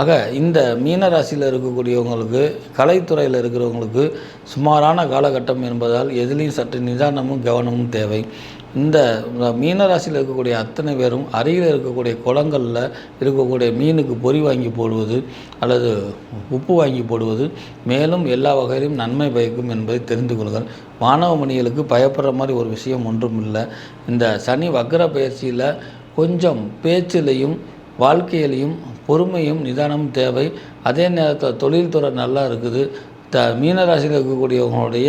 ஆக இந்த மீனராசியில் இருக்கக்கூடியவங்களுக்கு கலைத்துறையில் இருக்கிறவங்களுக்கு சுமாரான காலகட்டம் என்பதால் எதிலையும் சற்று நிதானமும் கவனமும் தேவை. இந்த மீனராசியில் இருக்கக்கூடிய அத்தனை பேரும் அருகில் இருக்கக்கூடிய குளங்களில் இருக்கக்கூடிய மீனுக்கு பொறி வாங்கி போடுவது அல்லது உப்பு வாங்கி போடுவது மேலும் எல்லா வகையிலும் நன்மை பயக்கும் என்பதை தெரிந்து கொள்ளுங்கள். மாணவ மணிகளுக்கு பயப்படுற மாதிரி ஒரு விஷயம் ஒன்றும் இல்லை. இந்த சனி வக்கர பயிற்சியில் கொஞ்சம் பேச்சிலையும் வாழ்க்கையிலையும் பொறுமையும் நிதானமும் தேவை. அதே நேரத்தில் தொழில்துறை நல்லா இருக்குது. த மீனராசியில் இருக்கக்கூடியவங்களுடைய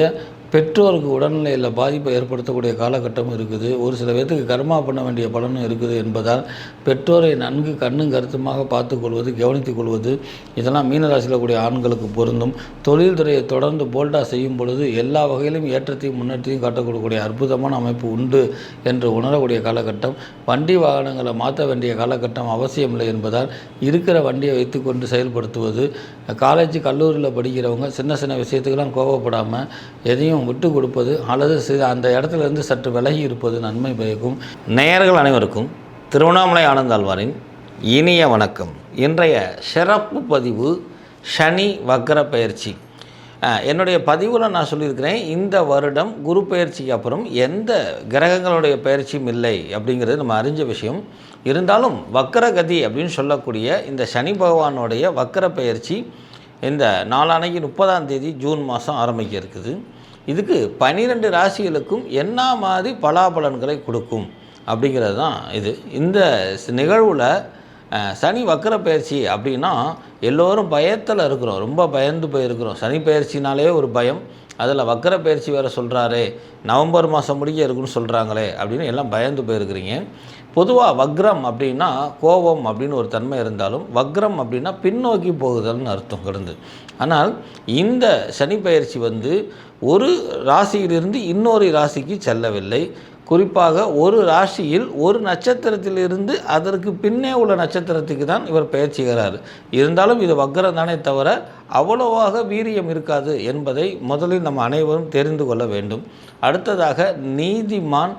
பெற்றோருக்கு உடல்நிலையில் பாதிப்பை ஏற்படுத்தக்கூடிய காலகட்டம் இருக்குது. ஒரு சில பேர்த்துக்கு கர்மா பண்ண வேண்டிய பலனும் இருக்குது என்பதால் பெற்றோரை நன்கு கண்ணும் கருத்துமாக பார்த்துக்கொள்வது கவனித்துக் கொள்வது இதெல்லாம் மீனராசியில் கூடிய ஆண்களுக்கு பொருந்தும். தொழில்துறையை தொடர்ந்து போல்டாக செய்யும் பொழுது எல்லா வகையிலும் ஏற்றத்தையும் முன்னேற்றத்தையும் காட்டக்கூடிய அற்புதமான அமைப்பு உண்டு என்று உணரக்கூடிய காலகட்டம். வண்டி வாகனங்களை மாற்ற வேண்டிய காலகட்டம் அவசியமில்லை என்பதால் இருக்கிற வண்டியை வைத்துக்கொண்டு செயல்படுத்துவது. காலேஜ் கல்லூரியில் படிக்கிறவங்க சின்ன சின்ன விஷயத்துக்கெல்லாம் கோபப்படாமல் எதையும் விட்டு கொடுப்பது அல்லது அந்த இடத்துல இருந்து சற்று விலகி இருப்பது நன்மை பயக்கும். நேயர்கள் அனைவருக்கும் திருவண்ணாமலை ஆனந்தாழ்வாரின் இனிய வணக்கம். இன்றைய சிறப்பு பதிவு சனி வக்கர பயிற்சி. என்னுடைய பதிவில் நான் சொல்லியிருக்கிறேன் இந்த வருடம் குரு பயிற்சிக்கு அப்புறம் எந்த கிரகங்களுடைய பயிற்சியும் இல்லை அப்படிங்கிறது நம்ம அறிஞ்ச விஷயம். இருந்தாலும் வக்கரகதி அப்படின்னு சொல்லக்கூடிய இந்த சனி பகவானுடைய வக்கர பயிற்சி இந்த நாளானைக்கு முப்பதாம் தேதி ஜூன் மாதம் ஆரம்பிக்க இருக்குது. இதுக்கு பன்னிரெண்டு ராசிகளுக்கும் என்ன மாதிரி பலாபலன்களை கொடுக்கும் அப்படிங்கிறது தான் இது. இந்த நிகழ்வில் சனி வக்கர பயிற்சி அப்படின்னா எல்லோரும் பயத்தில் இருக்கிறோம். ரொம்ப பயந்து போயிருக்கிறோம். சனி பயிற்சினாலே ஒரு பயம். அதில் வக்கர பயிற்சி வேறு சொல்கிறாரே நவம்பர் மாதம் முடிக்க இருக்குன்னு சொல்கிறாங்களே அப்படின்னு எல்லாம் பயந்து போயிருக்கிறீங்க. பொதுவாக வக்ரம் அப்படின்னா கோபம் அப்படின்னு ஒரு தன்மை இருந்தாலும் வக்ரம் அப்படின்னா பின்னோக்கி போகுதல்னு அர்த்தம் கிடந்து ஆனால் இந்த சனி பயிற்சி வந்து ஒரு ராசியிலிருந்து இன்னொரு ராசிக்கு செல்லவில்லை. குறிப்பாக ஒரு ராசியில் ஒரு நட்சத்திரத்திலிருந்து அதற்கு பின்னே உள்ள நட்சத்திரத்துக்கு தான் இவர் பெயர் செய்கிறார் இருந்தாலும் இது வக்ரம் தானே தவிர அவ்வளவாக வீரியம் இருக்காது என்பதை முதலில் நம்ம அனைவரும் தெரிந்து கொள்ள வேண்டும். அடுத்ததாக நீதிமான்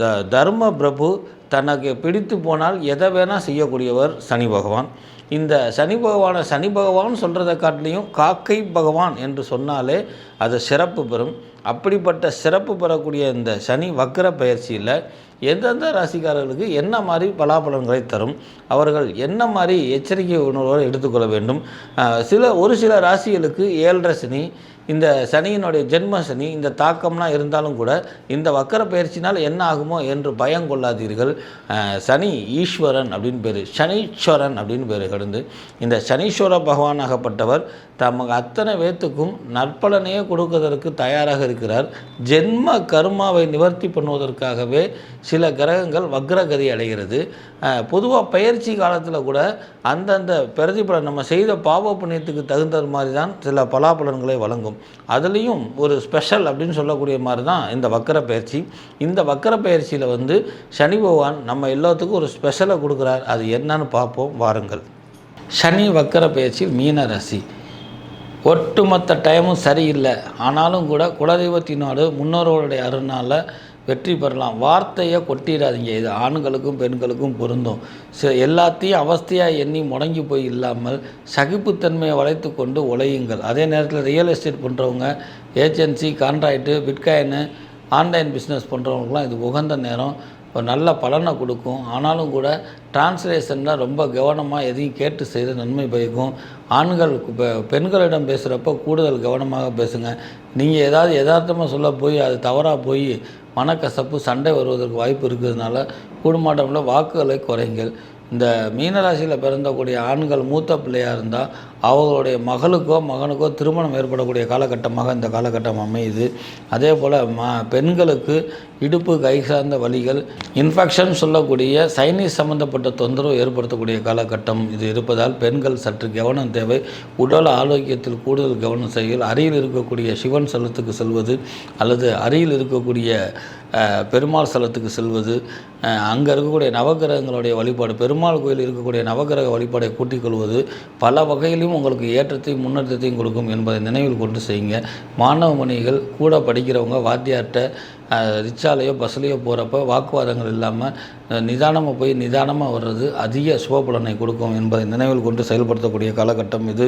த தர்ம பிரபு தனக்கு பிடித்து போனால் எதை வேணால் செய்யக்கூடியவர் சனி பகவான். இந்த சனி பகவானை சனி பகவான் சொல்கிறத காட்டிலையும் காக்கை பகவான் என்று சொன்னாலே அது சிறப்பு பெறும். அப்படிப்பட்ட சிறப்பு பெறக்கூடிய இந்த சனி வக்கர பயிற்சியில் எந்தெந்த ராசிக்காரர்களுக்கு என்ன மாதிரி பலாபலன்களை தரும் அவர்கள் என்ன மாதிரி எச்சரிக்கை உணர்வோடு எடுத்துக்கொள்ள வேண்டும் சில ஒரு சில ராசிகளுக்கு ஏழரை சனி இந்த சனியினுடைய ஜென்ம சனி இந்த தாக்கம்லாம் இருந்தாலும் கூட இந்த வக்கர பயிற்சினால் என்ன ஆகுமோ என்று பயம் கொள்ளாதீர்கள். சனி ஈஸ்வரன் அப்படின்னு பேர் சனீஸ்வரன் அப்படின்னு பேர் கடந்து இந்த சனீஸ்வர பகவானாகப்பட்டவர் தமக்கு அத்தனை பேத்துக்கும் நற்பலனையே கொடுப்பதற்கு தயாராக இருக்கிறார். ஜென்ம கர்மாவை நிவர்த்தி பண்ணுவதற்காகவே சில கிரகங்கள் வக்ரகதி அடைகிறது. பொதுவாக பயிற்சி காலத்தில் கூட அந்தந்த பிரதிபலன் நம்ம செய்த பாவ புண்ணியத்துக்கு தகுந்த மாதிரி தான் சில பலாபலன்களை வழங்கும். அதுலேயும் ஒரு ஸ்பெஷல் அப்படின்னு சொல்லக்கூடிய மாதிரி தான் இந்த வக்கர பயிற்சி. இந்த வக்கர பயிற்சியில் வந்து சனி பகவான் நம்ம எல்லாத்துக்கும் ஒரு ஸ்பெஷலை கொடுக்குறார். அது என்னன்னு பார்ப்போம் வாருங்கள். சனி வக்கர பயிற்சி மீன ராசி. ஒட்டுமொத்த டைமும் சரியில்லை. ஆனாலும் கூட குலதெய்வத்தினோடு முன்னோர்களுடைய அருளால் வெற்றி பெறலாம். வார்த்தையை கொட்டிடாதீங்க. இது ஆண்களுக்கும் பெண்களுக்கும் பொருந்தும். ச எல்லாத்தையும் அவஸ்தையாக எண்ணி முடங்கி போய் இல்லாமல் சகிப்புத்தன்மையை வளைத்து கொண்டு உழையுங்கள் அதே நேரத்தில் ரியல் எஸ்டேட் பண்ணுறவங்க agency contract bitcoin online business பண்ணுறவங்களுக்குலாம் இது உகந்த நேரம். ஒரு நல்ல பலனை கொடுக்கும். ஆனாலும் கூட டிரான்ஸ்லேஷனில் ரொம்ப கவனமாக எதையும் கேட்டு செய்து நன்மை பயக்கும். ஆண்கள் பெண்களிடம் பேசுகிறப்ப கூடுதல் கவனமாக பேசுங்க. நீங்கள் ஏதாவது யதார்த்தமாக சொல்ல போய் அது தவறாக போய் மனக்கசப்பு சண்டை வருவதற்கு வாய்ப்பு இருக்கிறதுனால கூடுமாட்டமில் வாக்குகளை குறைங்கள். இந்த மீனராசியில் பிறந்தக்கூடிய ஆண்கள் மூத்த பிள்ளையாக இருந்தால் அவர்களுடைய மகளுக்கோ மகனுக்கோ திருமணம் ஏற்படக்கூடிய காலகட்டமாக இந்த காலகட்டம் அமையுது. அதே போல் ம பெண்களுக்கு இடுப்பு கை சார்ந்த வலிகள் இன்ஃபெக்ஷன் சொல்லக்கூடிய சைனீஸ் சம்பந்தப்பட்ட தொந்தரவு ஏற்படுத்தக்கூடிய காலகட்டம் இது இருப்பதால் பெண்கள் சற்று கவனம் தேவை. உடல் ஆரோக்கியத்தில் கூடுதல் கவனம் செய்யுங்கள் அருகில் இருக்கக்கூடிய சிவன் ஸ்தலத்துக்கு செல்வது அல்லது அருகில் இருக்கக்கூடிய பெருமாள் ஸ்தலத்துக்கு செல்வது. அங்கே இருக்கக்கூடிய நவகிரகங்களுடைய வழிபாடு பெருமாள் கோயில் இருக்கக்கூடிய நவகிரக வழிபாடை கூட்டிக் கொள்வது பல வகையிலும் உங்களுக்கு ஏற்றத்தையும் முன்னேற்றத்தையும் கொடுக்கும் என்பதை நினைவில் கொண்டு செய்யுங்க. மாணவ மணிகள் கூட படிக்கிறவங்க வாத்தியார்கிட்ட ரிக்ஷாலேயோ பஸ்லேயோ போகிறப்ப வாக்குவாதங்கள் இல்லாமல் நிதானமாக போய் நிதானமாக வர்றது அதிக சுபபலனை கொடுக்கும் என்பதை நினைவில் கொண்டு செயல்படுத்தக்கூடிய காலகட்டம் இது.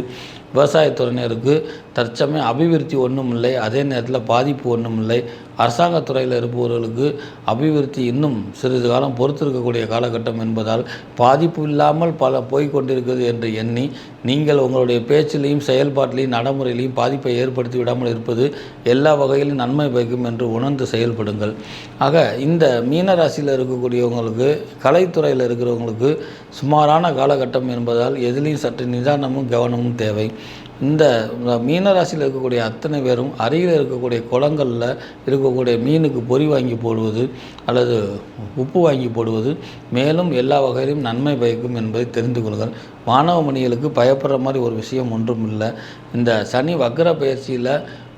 விவசாயத்துறையினருக்கு தற்சமயம் அபிவிருத்தி ஒன்றும் இல்லை. அதே நேரத்தில் பாதிப்பு ஒன்றும் இல்லை. அரசாங்கத் துறையில் இருப்பவர்களுக்கு அபிவிருத்தி இன்னும் சிறிது காலம் பொறுத்திருக்கக்கூடிய காலகட்டம் என்பதால் பாதிப்பு இல்லாமல் பல போய்கொண்டிருக்கிறது என்று எண்ணி நீங்கள் உங்களுடைய பேச்சிலையும் செயல்பாட்டிலையும் நடைமுறையிலையும் பாதிப்பை ஏற்படுத்தி விடாமல் இருப்பது எல்லா வகையிலும் நன்மை பயக்கும் என்று உணர்ந்து செயல்படுங்கள். ஆக இந்த மீன ராசியில் இருக்கக்கூடியவங்களுக்கு கலைத்துறையில் இருக்கிறவங்களுக்கு சுமாரான காலகட்டம் என்பதால் எதிலையும் சற்று நிதானமும் கவனமும் தேவை. இந்த மீனராசியில் இருக்கக்கூடிய அத்தனை பேரும் அருகில் இருக்கக்கூடிய குளங்களில் இருக்கக்கூடிய மீனுக்கு பொறி வாங்கி போடுவது அல்லது உப்பு வாங்கி போடுவது மேலும் எல்லா வகையிலும் நன்மை பயக்கும் என்பதை தெரிந்து கொள்ளுங்கள். மாணவ மணிகளுக்கு பயப்படுற மாதிரி ஒரு விஷயம் ஒன்றும் இல்லை. இந்த சனி வக்கர பயிற்சியில்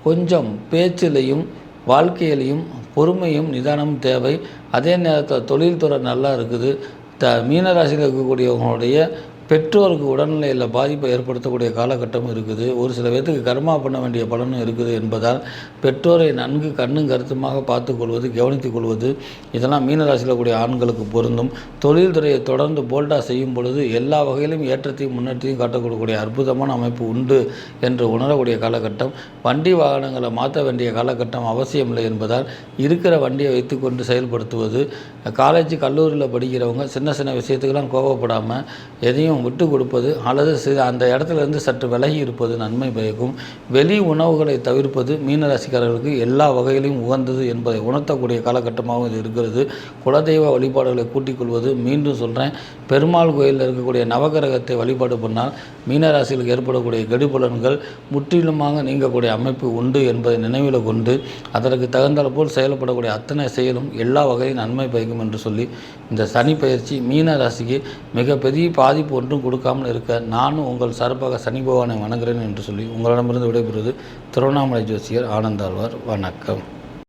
கொஞ்சம் பேச்சிலையும் வாழ்க்கையிலையும் பொறுமையும் நிதானமும் தேவை. அதே நேரத்தில் தொழில்துறை நல்லா இருக்குது. த மீனராசியில் இருக்கக்கூடியவங்களுடைய பெற்றோருக்கு உடல்நிலையில் பாதிப்பை ஏற்படுத்தக்கூடிய காலகட்டமும் இருக்குது. ஒரு சில பேர்த்துக்கு கர்மா பண்ண வேண்டிய பலனும் இருக்குது என்பதால் பெற்றோரை நன்கு கண்ணும் கருத்துமாக பார்த்துக்கொள்வது கவனித்துக் கொள்வது இதெல்லாம் மீனராசியில் கூடிய ஆண்களுக்கு பொருந்தும். தொழில்துறையை தொடர்ந்து போல்டா செய்யும் பொழுது எல்லா வகையிலும் ஏற்றத்தையும் முன்னேற்றத்தையும் காட்டக்கூடிய அற்புதமான அமைப்பு உண்டு என்று உணரக்கூடிய காலகட்டம். வண்டி வாகனங்களை மாற்ற வேண்டிய காலகட்டம் அவசியமில்லை என்பதால் இருக்கிற வண்டியை வைத்துக்கொண்டு செயல்படுத்துவது. காலேஜ் கல்லூரியில் படிக்கிறவங்க சின்ன சின்ன விஷயத்துக்கெல்லாம் கோபப்படாமல் எதையும் விட்டு கொடுப்பது அல்லது அந்த இடத்துல இருந்து சற்று விலகி இருப்பது நன்மை பயக்கும். வெளி உணவுகளை தவிர்ப்பது மீனராசிக்காரர்களுக்கு எல்லா வகையிலும் உகந்தது என்பதை உணர்த்தக்கூடிய காலகட்டமாகவும் இது இருக்கிறது. குலதெய்வ வழிபாடுகளை கூட்டிக் கொள்வது மீண்டும் சொல்கிறேன் பெருமாள் கோயிலில் இருக்கக்கூடிய நவகிரகத்தை வழிபாடு பண்ணால் மீனராசிகளுக்கு ஏற்படக்கூடிய கெடுபலன்கள் முற்றிலுமாக நீங்கக்கூடிய அமைப்பு உண்டு என்பதை நினைவில் கொண்டு அதற்கு தகுந்தால் போல் செயல்படக்கூடிய அத்தனை செயலும் எல்லா வகையிலும் நன்மை பயக்கும் என்று சொல்லி இந்த சனி பயிற்சி மீன ராசிக்கு மிகப்பெரிய பாதிப்பு ஒன்றும் கொடுக்காமல் இருக்க நானும் உங்கள் சார்பாக சனி பகவானை வணங்குகிறேன் என்று சொல்லி உங்களிடமிருந்து விடைபெறுவது திருவண்ணாமலை ஜோசியர் ஆனந்தாழ்வார். வணக்கம்.